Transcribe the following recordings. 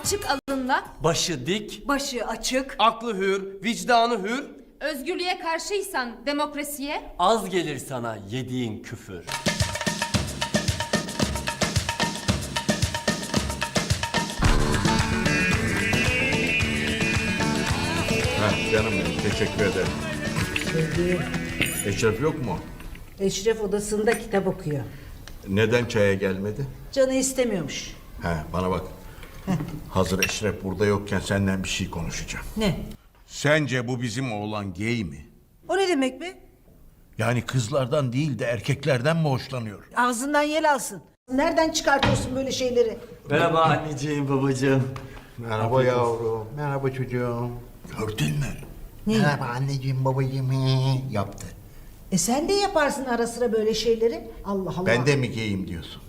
açık alınla, Başı dik, Başı açık. aklı hür, vicdanı hür, özgürlüğe karşıysan demokrasiye, az gelir sana yediğin küfür. Heh, canım benim teşekkür ederim. Eşref yok mu? Eşref odasında kitap okuyor. Neden çaya gelmedi? Canı istemiyormuş. He bana bak. Hazır Eşref burada yokken senden bir şey konuşacağım. Ne? Sence bu bizim oğlan gay mi? O ne demek be? Yani kızlardan değil de erkeklerden mi hoşlanıyor? Ağzından yel alsın. Nereden çıkartıyorsun böyle şeyleri? Merhaba anneciğim, babacığım. Merhaba yavrum. Merhaba çocuğum. Gördün mü? Merhaba anneciğim babacığım he, yaptı. E sen de yaparsın ara sıra böyle şeyleri. Allah Allah. Ben de mi gayim diyorsun?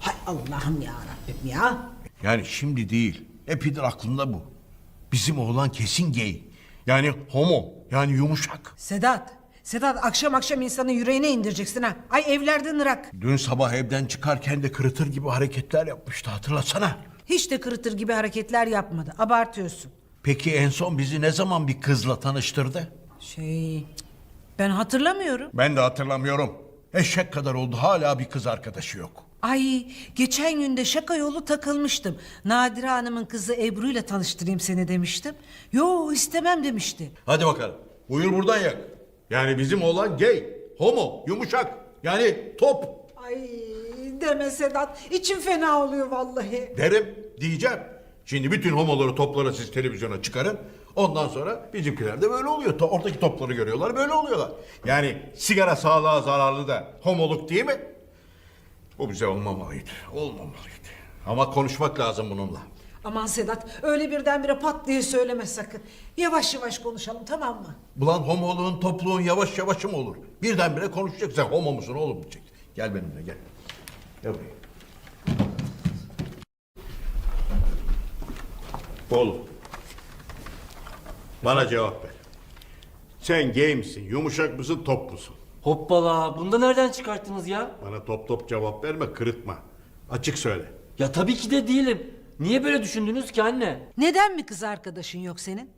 Hay Allah'ım ya Rabbim ya. Yani şimdi değil. Epidir aklında bu. Bizim oğlan kesin gay. Yani homo. Yani yumuşak. Sedat. Sedat akşam akşam insanı yüreğine indireceksin ha. Ay evlerden ırak. Dün sabah evden çıkarken de kırıtır gibi hareketler yapmıştı hatırlasana. Hiç de kırıtır gibi hareketler yapmadı. Abartıyorsun. Peki en son bizi ne zaman bir kızla tanıştırdı? Şey... Ben hatırlamıyorum. Ben de hatırlamıyorum. Eşek kadar oldu hala bir kız arkadaşı yok. Ay geçen günde şaka yolu takılmıştım. Nadire Hanım'ın kızı Ebru ile tanıştırayım seni demiştim. Yo istemem demişti. Hadi bakalım. Buyur buradan yak. Yani bizim oğlan gay, homo, yumuşak. Yani top. Ay deme Sedat. içim fena oluyor vallahi. Derim diyeceğim. Şimdi bütün homoları topları siz televizyona çıkarın. Ondan sonra bizimkiler de böyle oluyor. To- Oradaki topları görüyorlar böyle oluyorlar. Yani sigara sağlığa zararlı da homoluk değil mi? Bu bize olmamalıydı. Olmamalıydı. Ama konuşmak lazım bununla. Aman Sedat öyle birdenbire pat diye söyleme sakın. Yavaş yavaş konuşalım tamam mı? Ulan homoluğun topluğun yavaş yavaş mı olur? Birdenbire konuşacak. Sen homo musun oğlum diyecek. Gel benimle gel. Gel buraya. Oğlum. Bana cevap ver. Sen gay misin, yumuşak mısın, top musun? Hoppala, bunu da nereden çıkarttınız ya? Bana top top cevap verme, kırıtma. Açık söyle. Ya tabii ki de değilim. Niye böyle düşündünüz ki anne? Neden mi kız arkadaşın yok senin?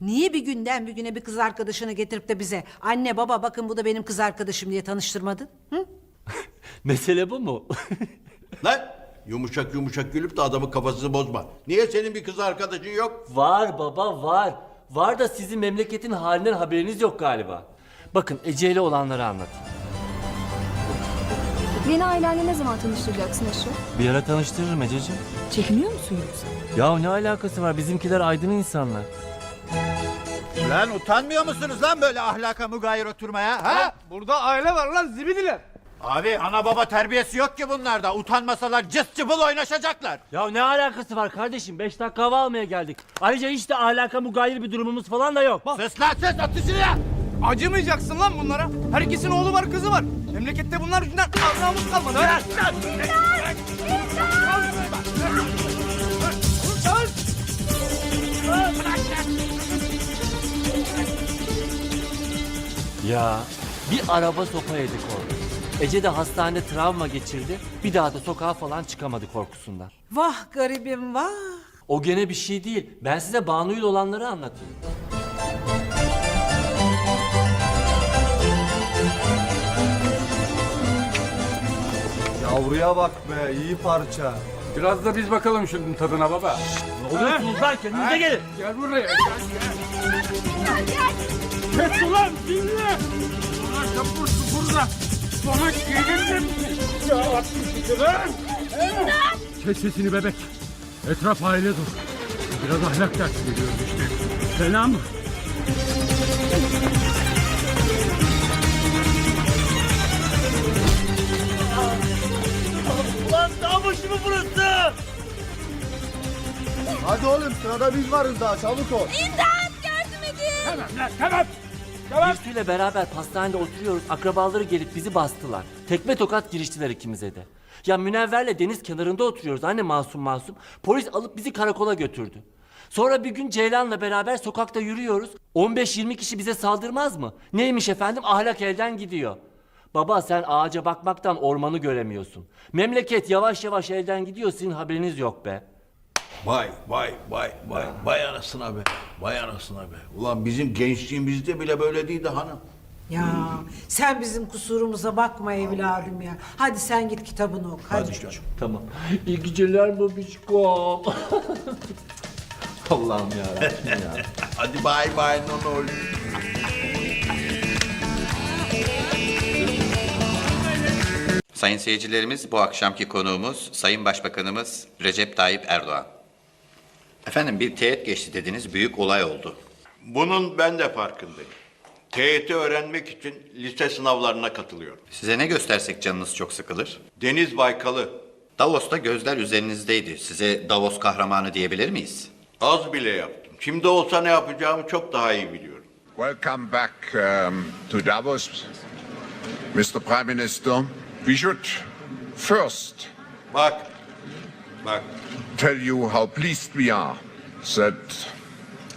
Niye bir günden bir güne bir kız arkadaşını getirip de bize anne baba bakın bu da benim kız arkadaşım diye tanıştırmadın? Hı? Mesele bu mu? Lan yumuşak yumuşak gülüp de adamın kafasını bozma. Niye senin bir kız arkadaşın yok? var baba var. Var da sizin memleketin halinden haberiniz yok galiba. Bakın Ece ile olanları anlatayım. Beni ailenle ne zaman tanıştıracaksın Eşref? Bir ara tanıştırırım Ececiğim. Çekiniyor musun yoksa? Ya ne alakası var? Bizimkiler aydın insanlar. Lan utanmıyor musunuz lan böyle ahlaka mugayir oturmaya ha? Burada aile var lan zibidiler. Abi ana baba terbiyesi yok ki bunlarda. Utanmasalar cıs cıbıl oynaşacaklar. Ya ne alakası var kardeşim? Beş dakika hava almaya geldik. Ayrıca hiç de alaka mugayir bir durumumuz falan da yok. Sus lan sus atışını ya. Acımayacaksın lan bunlara. Herkesin oğlu var kızı var. Memlekette bunlar yüzünden namus kalmadı. ha? Ya bir araba sopa yedik orada. Ece de hastanede travma geçirdi. Bir daha da sokağa falan çıkamadı korkusundan. Vah garibim vah. O gene bir şey değil. Ben size Banu'yla olanları anlatayım. Yavruya bak be iyi parça. Biraz da biz bakalım şunun tadına baba. Ne oluyorsunuz lan? Kendinize gelin. Gel buraya. Gel gel. Kes ulan dinle. Ulan kapursu burada. Sana gelir mi? Ya atmışsın lan. Kes sesini bebek. Etraf aile dur. Biraz ahlak dersi veriyoruz işte. Selam. Mı burası? Hadi oğlum sırada biz varız daha çabuk ol. Birsu ile beraber pastanede oturuyoruz. Akrabaları gelip bizi bastılar. Tekme tokat giriştiler ikimize de. Ya Münevver'le deniz kenarında oturuyoruz anne masum masum. Polis alıp bizi karakola götürdü. Sonra bir gün Ceylan'la beraber sokakta yürüyoruz. 15-20 kişi bize saldırmaz mı? Neymiş efendim? Ahlak elden gidiyor. Baba sen ağaca bakmaktan ormanı göremiyorsun. Memleket yavaş yavaş elden gidiyor sizin haberiniz yok be. Vay vay vay vay vay anasına be. Vay anasına be. Ulan bizim gençliğimizde bile böyle değildi hanım. Ya sen bizim kusurumuza bakma evladım ya. Hadi sen git kitabını oku. Hadi, Hadi canım. Tamam. İyi geceler babişkom. Allah'ım ya. Hadi bay bay nonol. Sayın seyircilerimiz bu akşamki konuğumuz Sayın Başbakanımız Recep Tayyip Erdoğan. Efendim bir teğet geçti dediniz büyük olay oldu. Bunun ben de farkındayım. TYT öğrenmek için lise sınavlarına katılıyorum. Size ne göstersek canınız çok sıkılır. Deniz Baykal'ı Davos'ta gözler üzerinizdeydi. Size Davos kahramanı diyebilir miyiz? az bile yaptım. Şimdi olsa ne yapacağımı çok daha iyi biliyorum. Welcome back um, to Davos, Mr. Prime Minister. We should first Bak, bak. tell you how pleased we are that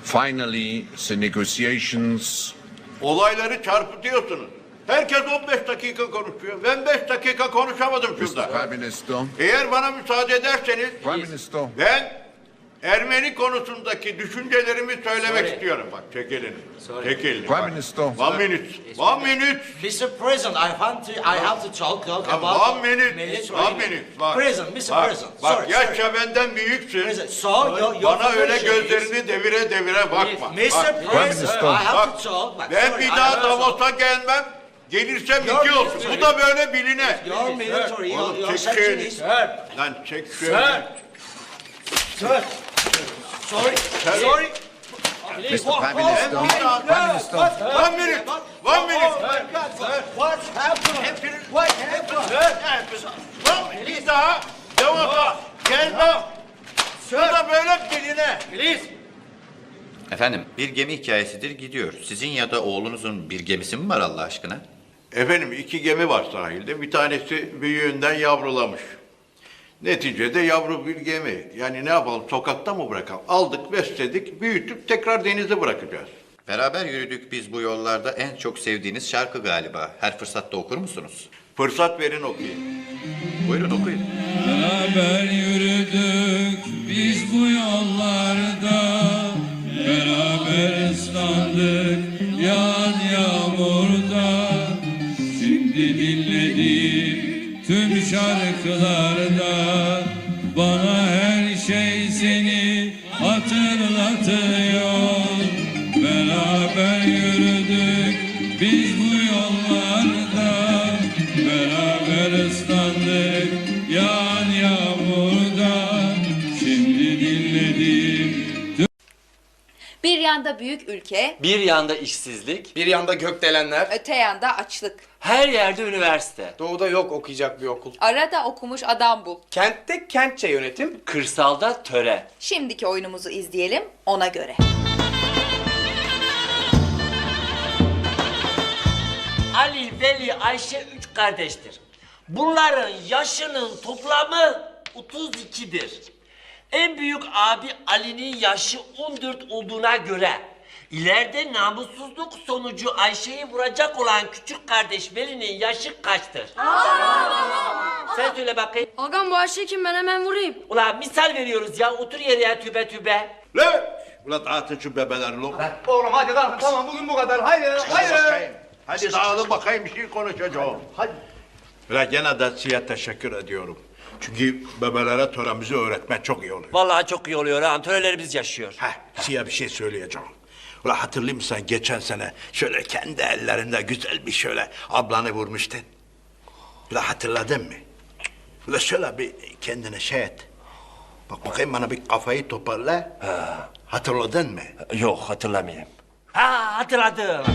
finally the negotiations Olayları çarpıtıyorsunuz. Herkes 15 dakika konuşuyor. Ben 5 dakika konuşamadım Mr. şurada. Prime Minister, Eğer bana müsaade ederseniz Prime Minister, ben Ermeni konusundaki düşüncelerimi söylemek istiyorum. Bak çekilin. Çekilin. Prime Bak. Minister. One minute. One minute. Mr. President, I want to, I have to talk, talk Tamam, about one minute. military- One minute. Bak. President, Mr. Bak, President, Bak sorry, yaşça benden büyüksün. President, so your, your Bana öyle position is- gözlerini devire devire bakma. Mr. Bak, President, I have Bak, to talk. but ben sorry, bir I daha have to- Davos'a gelmem. Gelirsem Your iki olsun. military- Bu da böyle biline. Your military, your, Oğlum, your section şöyle. is... Lan çek şöyle. Sir, sorry, sorry. Mr. Prime Minister, Prime Minister, One minute. One minute. What happened? What happened? Lan bir daha Davos'a gelmem. Bu da böyle biline. Please. Efendim bir gemi hikayesidir gidiyor. Sizin ya da oğlunuzun bir gemisi mi var Allah aşkına? Efendim iki gemi var sahilde. Bir tanesi büyüğünden yavrulamış. Neticede yavru bir gemi. Yani ne yapalım sokakta mı bırakalım? Aldık, besledik, büyütüp tekrar denize bırakacağız. Beraber yürüdük biz bu yollarda en çok sevdiğiniz şarkı galiba. Her fırsatta okur musunuz? Fırsat verin okuyayım. Buyurun okuyun. Beraber yürüdük şarkılarda Bana her yanda büyük ülke, Bir yanda işsizlik, Bir yanda gökdelenler, öte yanda açlık. her yerde üniversite. doğuda yok okuyacak bir okul. Arada okumuş adam bul. Kentte kentçe yönetim, Kırsalda töre. Şimdiki oyunumuzu izleyelim ona göre. Ali, Veli, Ayşe üç kardeştir. Bunların yaşının toplamı 32'dir. En büyük abi Ali'nin yaşı 14 olduğuna göre ileride namussuzluk sonucu Ayşe'yi vuracak olan küçük kardeş Veli'nin yaşı kaçtır? Sen söyle bakayım. Agam bu Ayşe kim ben hemen vurayım. Ulan misal veriyoruz ya otur yere tübe tübe. Le! Ulan dağıtın şu bebeleri lo. Oğlum hadi kalk tamam bugün bu kadar. Haydi haydi. Bakayım. Hadi dağılın bakayım bir şey konuşacağım. Hadi. Ulan gene de size teşekkür ediyorum. Çünkü bebelere töremizi öğretmek çok iyi oluyor. Vallahi çok iyi oluyor ha. Antrenörlerimiz yaşıyor. Heh, size bir şey söyleyeceğim. Ulan hatırlıyor musun sen geçen sene şöyle kendi ellerinde güzel bir şöyle ablanı vurmuştun. Ulan hatırladın mı? Ulan şöyle bir kendine şey et. Bak bakayım bana bir kafayı toparla. Hatırladın mı? Yok hatırlamıyorum. Ha hatırladım.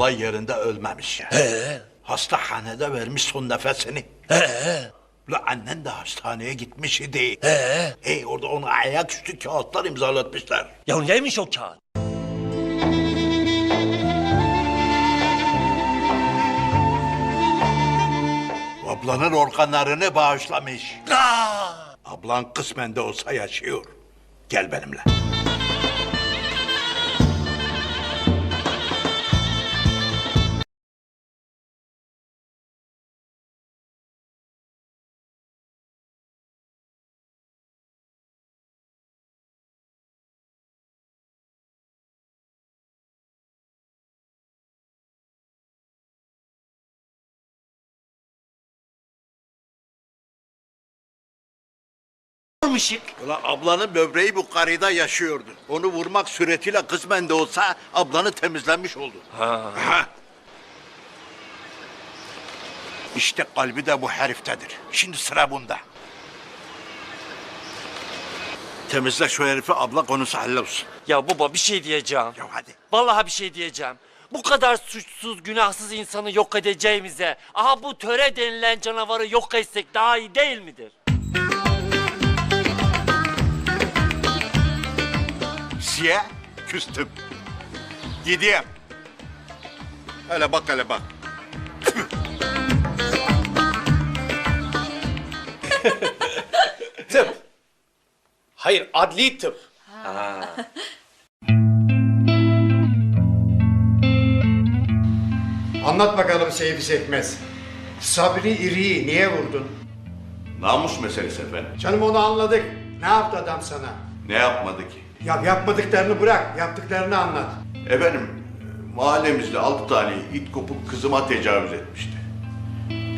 olay yerinde ölmemiş. He. Hastahanede vermiş son nefesini. He. La annen de hastaneye gitmiş idi. He. Hey orada ona ayaküstü kağıtlar imzalatmışlar. Ya neymiş o kağıt? Ablanın organlarını bağışlamış. Aa! Ablan kısmen de olsa yaşıyor. Gel benimle. Vurmuşuk. Ulan ablanın böbreği bu karıda yaşıyordu. Onu vurmak suretiyle kısmen de olsa ablanı temizlenmiş oldu. Ha. İşte kalbi de bu heriftedir. Şimdi sıra bunda. Temizle şu herifi abla konusu hallolsun. Ya baba bir şey diyeceğim. Ya hadi. Vallahi bir şey diyeceğim. Bu kadar suçsuz, günahsız insanı yok edeceğimize, aha bu töre denilen canavarı yok etsek daha iyi değil midir? Siye küstüm. Gideyim. Hele bak hele bak. Tıp. Hayır adli tıp. Anlat bakalım Seyfi Sekmez. Sabri İri'yi niye vurdun? Namus meselesi efendim. Canım onu anladık. Ne yaptı adam sana? Ne yapmadı ki? Ya yapmadıklarını bırak, yaptıklarını anlat. Efendim mahallemizde altı tane it kopuk kızıma tecavüz etmişti.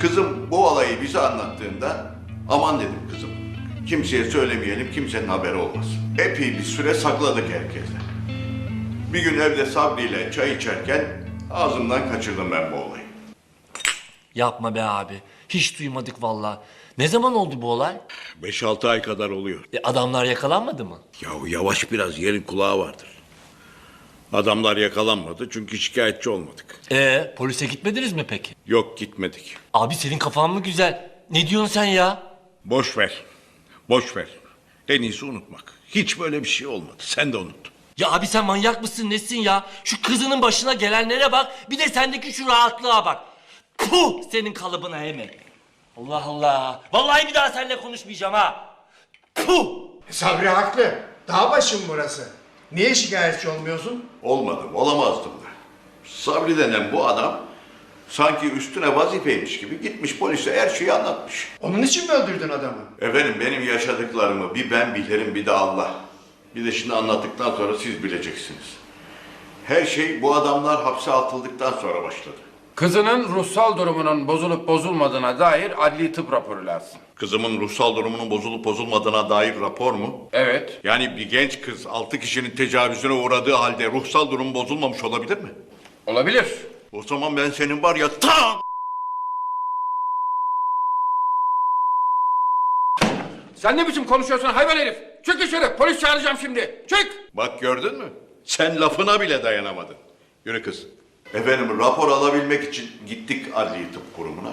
Kızım bu olayı bize anlattığında aman dedim kızım. Kimseye söylemeyelim kimsenin haberi olmasın. Epey bir süre sakladık herkese. Bir gün evde Sabri ile çay içerken ağzımdan kaçırdım ben bu olayı. Yapma be abi. Hiç duymadık vallahi. Ne zaman oldu bu olay? 5-6 ay kadar oluyor. E, adamlar yakalanmadı mı? Yahu yavaş biraz yerin kulağı vardır. Adamlar yakalanmadı çünkü şikayetçi olmadık. E polise gitmediniz mi peki? Yok gitmedik. Abi senin kafan mı güzel? Ne diyorsun sen ya? Boş ver. Boş ver. En iyisi unutmak. Hiç böyle bir şey olmadı. Sen de unut. Ya abi sen manyak mısın nesin ya? Şu kızının başına gelenlere bak. Bir de sendeki şu rahatlığa bak. Puh senin kalıbına hemen. Allah Allah. Vallahi bir daha seninle konuşmayacağım ha. Puh. Sabri haklı. Dağ başım burası. Niye şikayetçi olmuyorsun? Olmadım, olamazdım da. Sabri denen bu adam sanki üstüne vazifeymiş gibi gitmiş polise her şeyi anlatmış. Onun için mi öldürdün adamı? Efendim benim yaşadıklarımı bir ben bilirim bir de Allah. Bir de şimdi anlattıktan sonra siz bileceksiniz. Her şey bu adamlar hapse atıldıktan sonra başladı. Kızının ruhsal durumunun bozulup bozulmadığına dair adli tıp raporu lazım. Kızımın ruhsal durumunun bozulup bozulmadığına dair rapor mu? Evet. Yani bir genç kız altı kişinin tecavüzüne uğradığı halde ruhsal durum bozulmamış olabilir mi? Olabilir. O zaman ben senin var ya tam Sen ne biçim konuşuyorsun hayvan herif? Çık dışarı polis çağıracağım şimdi. Çık. Bak gördün mü? Sen lafına bile dayanamadın. Yürü kız. Efendim rapor alabilmek için gittik adli tıp kurumuna.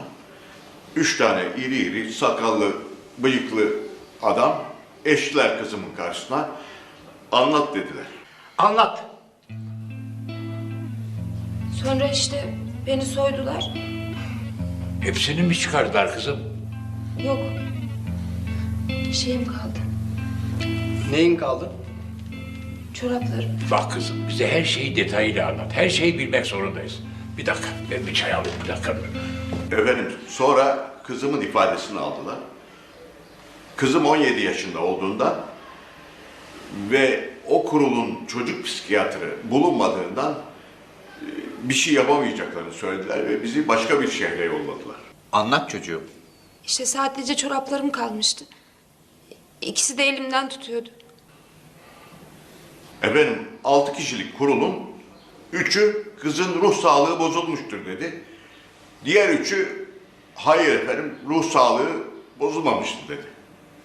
Üç tane iri iri sakallı bıyıklı adam eştiler kızımın karşısına. Anlat dediler. Anlat. Sonra işte beni soydular. Hepsini mi çıkardılar kızım? Yok. Şeyim kaldı. Neyin kaldı? Çoraplarım. Bak kızım bize her şeyi detayıyla anlat. Her şeyi bilmek zorundayız. Bir dakika ben bir çay alayım bir dakika. Efendim sonra kızımın ifadesini aldılar. Kızım 17 yaşında olduğundan ve o kurulun çocuk psikiyatrı bulunmadığından e, bir şey yapamayacaklarını söylediler ve bizi başka bir şehre yolladılar. Anlat çocuğum. İşte saatlice çoraplarım kalmıştı. İkisi de elimden tutuyordu. Efendim altı kişilik kurulun üçü kızın ruh sağlığı bozulmuştur dedi. Diğer üçü hayır efendim ruh sağlığı bozulmamıştır dedi.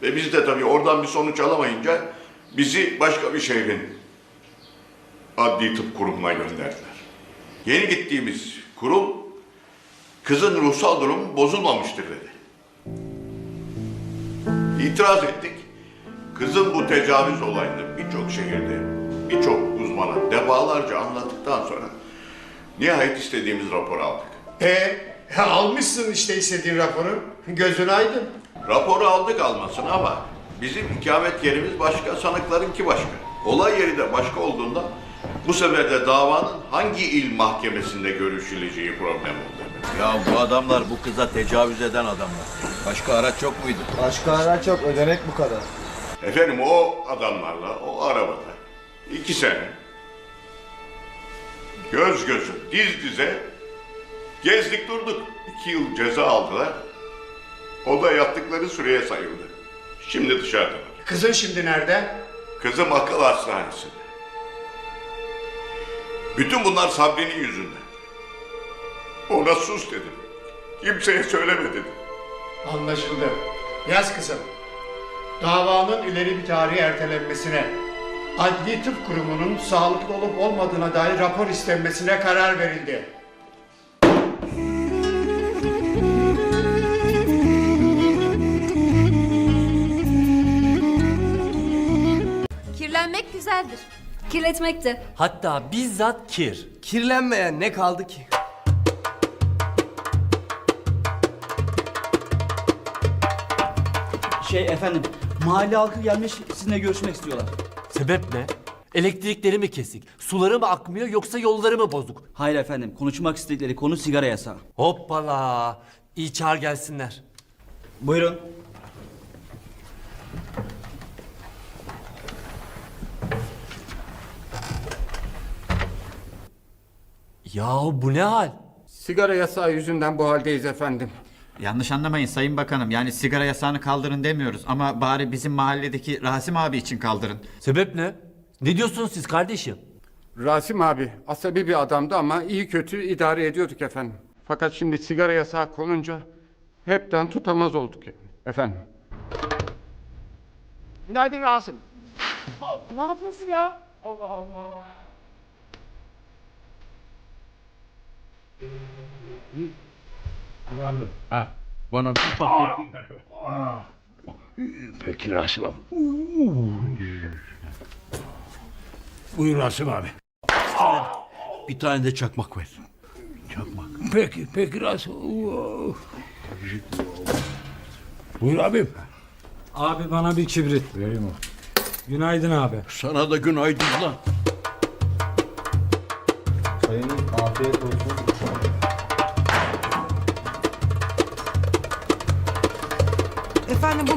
Ve biz de tabii oradan bir sonuç alamayınca bizi başka bir şehrin adli tıp kurumuna gönderdiler. Yeni gittiğimiz kurul kızın ruhsal durumu bozulmamıştır dedi. İtiraz ettik. Kızın bu tecavüz olayını birçok şehirde, birçok uzmana defalarca anlattıktan sonra nihayet istediğimiz raporu aldık. E Almışsın işte istediğin raporu. Gözün aydın. Raporu aldık almasın ama bizim ikamet yerimiz başka, sanıklarınki başka. Olay yeri de başka olduğundan bu sefer de davanın hangi il mahkemesinde görüşüleceği problem oldu. Ya bu adamlar bu kıza tecavüz eden adamlar. Başka araç yok muydu? Başka araç yok ödenek bu kadar. Efendim o adamlarla o arabada iki sene göz göze diz dize gezdik durduk. İki yıl ceza aldılar. O da yattıkları süreye sayıldı. Şimdi dışarıda. Kızın şimdi nerede? Kızım akıl hastanesinde. Bütün bunlar Sabri'nin yüzünden. Ona sus dedim. Kimseye söyleme dedim. Anlaşıldı. Yaz kızım. Davanın ileri bir tarihe ertelenmesine, Adli Tıp Kurumu'nun sağlıklı olup olmadığına dair rapor istenmesine karar verildi. Kirlenmek güzeldir. Kirletmek de. Hatta bizzat kir. Kirlenmeyen ne kaldı ki? Şey efendim, mahalle halkı gelmiş sizinle görüşmek istiyorlar. Sebep ne? Elektrikleri mi kesik? Suları mı akmıyor yoksa yolları mı bozuk? Hayır efendim, konuşmak istedikleri konu sigara yasağı. Hoppala. İyi çağır gelsinler. Buyurun. Yahu bu ne hal? Sigara yasağı yüzünden bu haldeyiz efendim. Yanlış anlamayın Sayın Bakanım. Yani sigara yasağını kaldırın demiyoruz. Ama bari bizim mahalledeki Rasim abi için kaldırın. Sebep ne? Ne diyorsunuz siz kardeşim? Rasim abi asabi bir adamdı ama iyi kötü idare ediyorduk efendim. Fakat şimdi sigara yasağı konunca hepten tutamaz olduk yani. Efendim. Günaydın Rasim. Ne yapıyorsun ya? Allah Allah. Ha, bana bir Peki Rasim abi. Buyur Rasim abi. Bir tane de çakmak ver. Çakmak. Peki, peki Rasim. Buyur abim. Abi bana bir kibrit. Vereyim o. Günaydın abi. Sana da günaydın lan. Efendim bu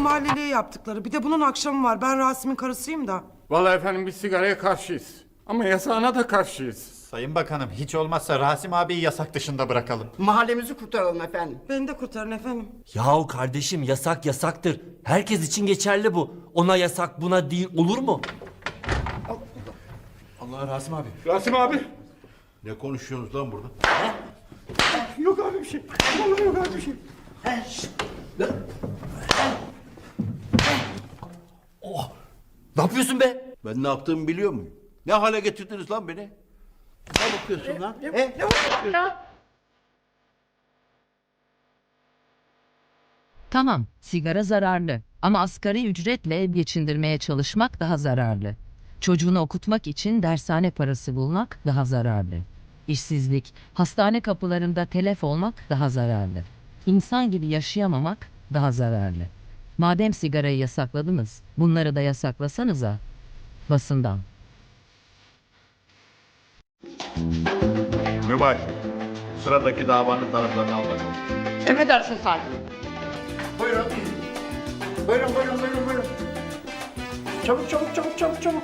mahalleliye yaptıkları. Bir de bunun akşamı var. Ben Rasim'in karısıyım da. Vallahi efendim biz sigaraya karşıyız. Ama yasağına da karşıyız. Sayın Bakanım hiç olmazsa Rasim abiyi yasak dışında bırakalım. Mahallemizi kurtaralım efendim. Beni de kurtarın efendim. Yahu kardeşim yasak yasaktır. Herkes için geçerli bu. Ona yasak buna değil olur mu? Allah Rasim abi. Rasim abi. Ne konuşuyorsunuz lan burada? Yok abi bir şey. Vallahi yok abi bir şey. Ne yapıyorsun be? Ben ne yaptığımı biliyor muyum? Ne hale getirdiniz lan beni? Ne bakıyorsun lan? He? Tamam, sigara zararlı ama asgari ücretle ev geçindirmeye çalışmak daha zararlı. Çocuğunu okutmak için dershane parası bulmak daha zararlı. İşsizlik, hastane kapılarında telef olmak daha zararlı. İnsan gibi yaşayamamak daha zararlı. Madem sigarayı yasakladınız, bunları da yasaklasanıza. Basından. Mübaşir. Sıradaki davanın taraflarını al bakalım. Emredersin sahibi. Buyurun. Buyurun buyurun buyurun buyurun. Çabuk çabuk çabuk çabuk çabuk.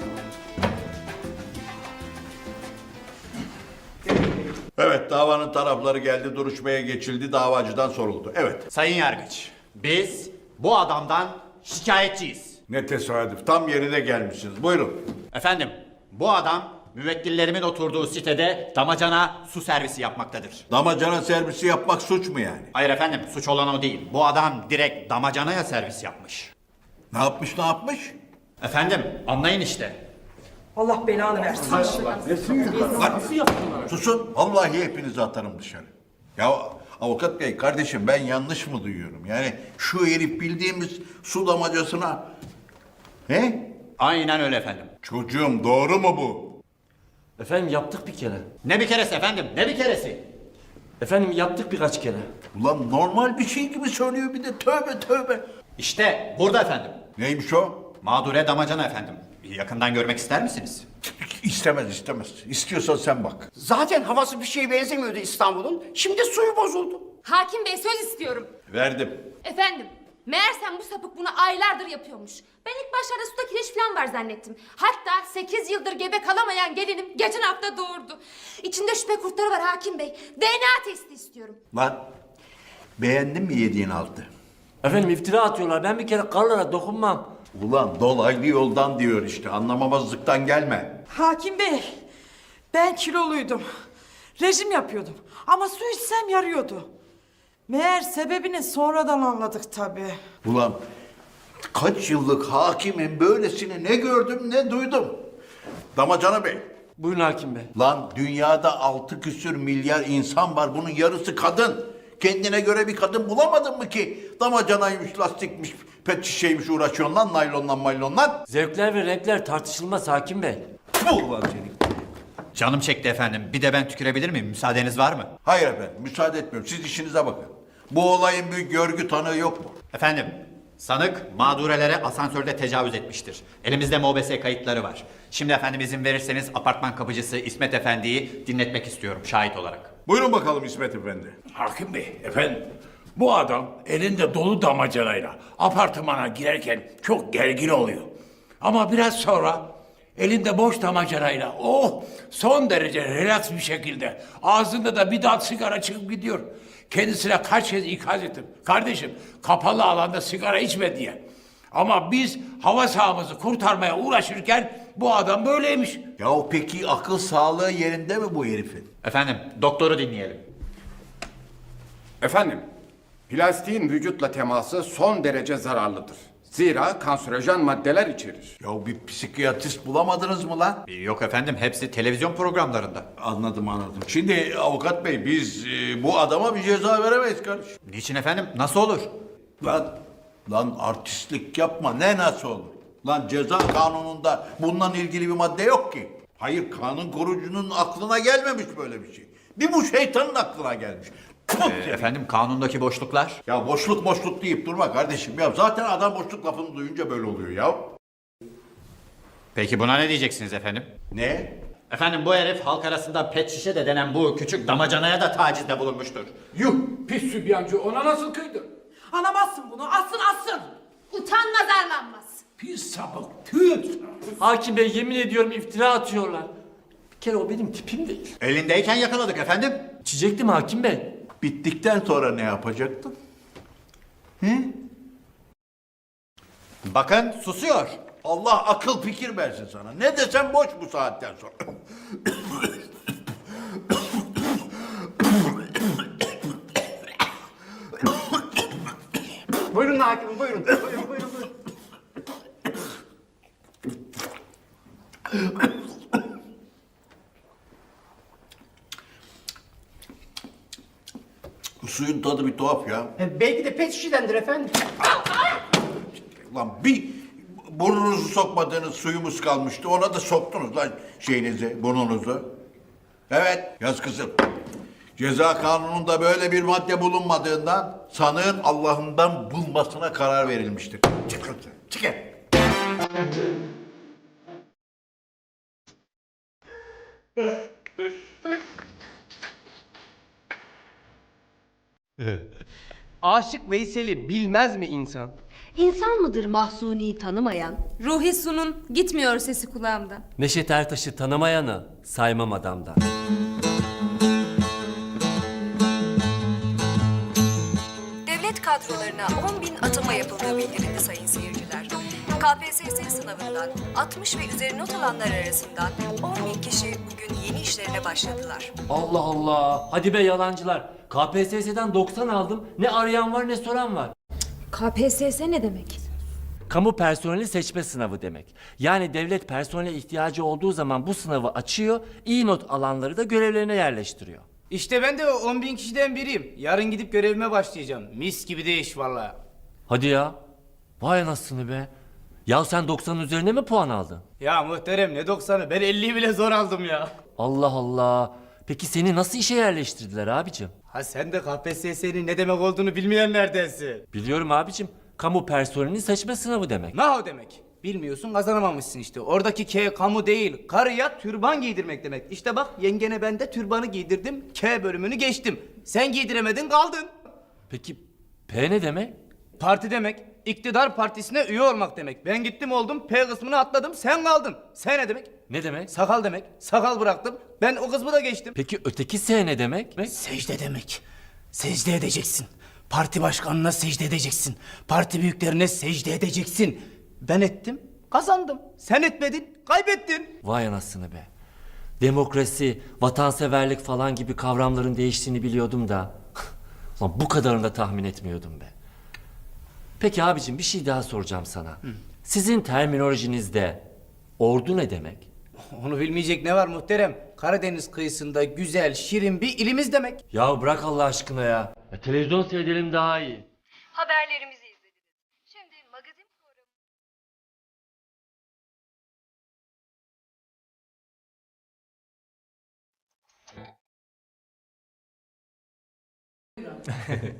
Evet davanın tarafları geldi duruşmaya geçildi davacıdan soruldu. Evet. Sayın Yargıç biz bu adamdan şikayetçiyiz. Ne tesadüf tam yerine gelmişsiniz. Buyurun. Efendim bu adam müvekkillerimin oturduğu sitede damacana su servisi yapmaktadır. Damacana servisi yapmak suç mu yani? Hayır efendim suç olan o değil. Bu adam direkt damacanaya servis yapmış. Ne yapmış ne yapmış? Efendim anlayın işte. Allah belanı versin. Susun. Vallahi hepinizi atarım dışarı. Ya avukat bey kardeşim ben yanlış mı duyuyorum? Yani şu herif bildiğimiz su damacasına... He? Aynen öyle efendim. Çocuğum doğru mu bu? Efendim yaptık bir kere. Ne bir keresi efendim ne bir keresi. Efendim yaptık birkaç kere. Ulan normal bir şey gibi söylüyor bir de tövbe tövbe. İşte burada efendim. Neymiş o? Mağdure damacana efendim. Yakından görmek ister misiniz? İstemez istemez. İstiyorsan sen bak. Zaten havası bir şeye benzemiyordu İstanbul'un. Şimdi suyu bozuldu. Hakim Bey söz istiyorum. Verdim. Efendim, meğersem bu sapık bunu aylardır yapıyormuş. Ben ilk başlarda suda kireç falan var zannettim. Hatta 8 yıldır gebe kalamayan gelinim geçen hafta doğurdu. İçinde şüphe kurtları var Hakim Bey. DNA testi istiyorum. Lan beğendin mi yediğin altı? Efendim iftira atıyorlar. Ben bir kere karlara dokunmam. Ulan dolaylı yoldan diyor işte anlamamazlıktan gelme. Hakim Bey, ben kiloluydum. Rejim yapıyordum. Ama su içsem yarıyordu. Meğer sebebini sonradan anladık tabii. Ulan kaç yıllık hakimim böylesini ne gördüm ne duydum. Damacana Bey. Buyurun hakim bey. Lan dünyada altı küsür milyar insan var bunun yarısı kadın. Kendine göre bir kadın bulamadın mı ki? Damacanaymış, lastikmiş, pet şişeymiş uğraşıyorsun lan naylonlan maylonlan. Zevkler ve renkler tartışılmaz hakim bey. Bu ulan senin. Canım çekti efendim. Bir de ben tükürebilir miyim? Müsaadeniz var mı? Hayır efendim müsaade etmiyorum siz işinize bakın. Bu olayın bir görgü tanığı yok mu? Efendim, sanık mağdurelere asansörde tecavüz etmiştir. Elimizde MOBS kayıtları var. Şimdi efendim izin verirseniz apartman kapıcısı İsmet Efendi'yi dinletmek istiyorum şahit olarak. Buyurun bakalım İsmet Efendi. Hakim Bey, efendim. Bu adam elinde dolu damacanayla apartmana girerken çok gergin oluyor. Ama biraz sonra elinde boş damacanayla oh son derece relax bir şekilde ağzında da bir dal sigara çıkıp gidiyor. Kendisine kaç kez ikaz ettim. Kardeşim kapalı alanda sigara içme diye. Ama biz hava sahamızı kurtarmaya uğraşırken bu adam böyleymiş. Ya peki akıl sağlığı yerinde mi bu herifin? Efendim, doktoru dinleyelim. Efendim, plastiğin vücutla teması son derece zararlıdır. Zira kanserojen maddeler içerir. Ya bir psikiyatrist bulamadınız mı lan? Yok efendim, hepsi televizyon programlarında. Anladım anladım. Şimdi avukat bey biz e, bu adama bir ceza veremeyiz kardeşim. Niçin efendim? Nasıl olur? Lan, lan artistlik yapma ne nasıl olur? Lan ceza kanununda bununla ilgili bir madde yok ki. Hayır kanun korucunun aklına gelmemiş böyle bir şey. Bir bu şeytanın aklına gelmiş. Ee, efendim, kanundaki boşluklar? Ya boşluk boşluk deyip durma kardeşim. Ya zaten adam boşluk lafını duyunca böyle oluyor ya. Peki buna ne diyeceksiniz efendim? Ne? Efendim bu herif halk arasında pet şişe de denen bu küçük damacanaya da tacizde bulunmuştur. Yuh pis sübyancı ona nasıl kıydın? Anamazsın bunu, asın asın. Utanmaz arlanmaz. Pis sapık tüh. Hakim bey yemin ediyorum iftira atıyorlar. Bir kere o benim tipim değil. Elindeyken yakaladık efendim. İçecektim hakim bey. Bittikten sonra ne yapacaktın? Bakın susuyor. Allah akıl fikir versin sana. Ne desem boş bu saatten sonra. Buyurun hakimim buyurun. Buyurun buyurun. buyurun. Suyun tadı bir tuhaf ya. E, belki de pet şişedendir efendim. Lan bir burnunuzu sokmadığınız suyumuz kalmıştı. Ona da soktunuz lan şeyinizi, burnunuzu. Evet, yaz kızım. Ceza kanununda böyle bir madde bulunmadığından sanığın Allah'ından bulmasına karar verilmiştir. Çıkın, çıkın. Aşık Veysel'i bilmez mi insan? İnsan mıdır Mahsuni'yi tanımayan? Ruhi Su'nun gitmiyor sesi kulağımdan. Neşet Ertaş'ı tanımayanı saymam adamdan. Devlet kadrolarına 10 bin atama yapıldığı bildirildi sayın seyirciler. KPSS sınavından 60 ve üzeri not alanlar arasından 10 bin kişi bugün yeni işlerine başladılar. Allah Allah. Hadi be yalancılar. KPSS'den 90 aldım. Ne arayan var ne soran var. KPSS ne demek? Kamu personeli seçme sınavı demek. Yani devlet personele ihtiyacı olduğu zaman bu sınavı açıyor, iyi not alanları da görevlerine yerleştiriyor. İşte ben de o 10 bin kişiden biriyim. Yarın gidip görevime başlayacağım. Mis gibi de iş valla. Hadi ya. Vay anasını be. Ya sen 90'ın üzerine mi puan aldın? Ya muhterem ne 90'ı ben 50'yi bile zor aldım ya. Allah Allah. Peki seni nasıl işe yerleştirdiler abicim? Ha sen de KPSS'nin ne demek olduğunu bilmeyenlerdensin. Biliyorum abicim. Kamu personelinin seçme sınavı demek. Ne o demek? Bilmiyorsun kazanamamışsın işte. Oradaki K kamu değil. Karıya türban giydirmek demek. İşte bak yengene ben de türbanı giydirdim. K bölümünü geçtim. Sen giydiremedin kaldın. Peki P ne demek? Parti demek. İktidar partisine üye olmak demek. Ben gittim oldum P kısmını atladım sen kaldın. S ne demek? Ne demek? Sakal demek. Sakal bıraktım. Ben o kısmı da geçtim. Peki öteki S ne demek? Secde demek. Secde edeceksin. Parti başkanına secde edeceksin. Parti büyüklerine secde edeceksin. Ben ettim, kazandım. Sen etmedin, kaybettin. Vay anasını be. Demokrasi, vatanseverlik falan gibi kavramların değiştiğini biliyordum da. Lan bu kadarını da tahmin etmiyordum be. Peki abicim bir şey daha soracağım sana. Sizin terminolojinizde ordu ne demek? Onu bilmeyecek ne var muhterem? Karadeniz kıyısında güzel, şirin bir ilimiz demek. Ya bırak Allah aşkına ya. ya televizyon seyredelim daha iyi. Haberlerimizi izlediniz. Şimdi magazin programı...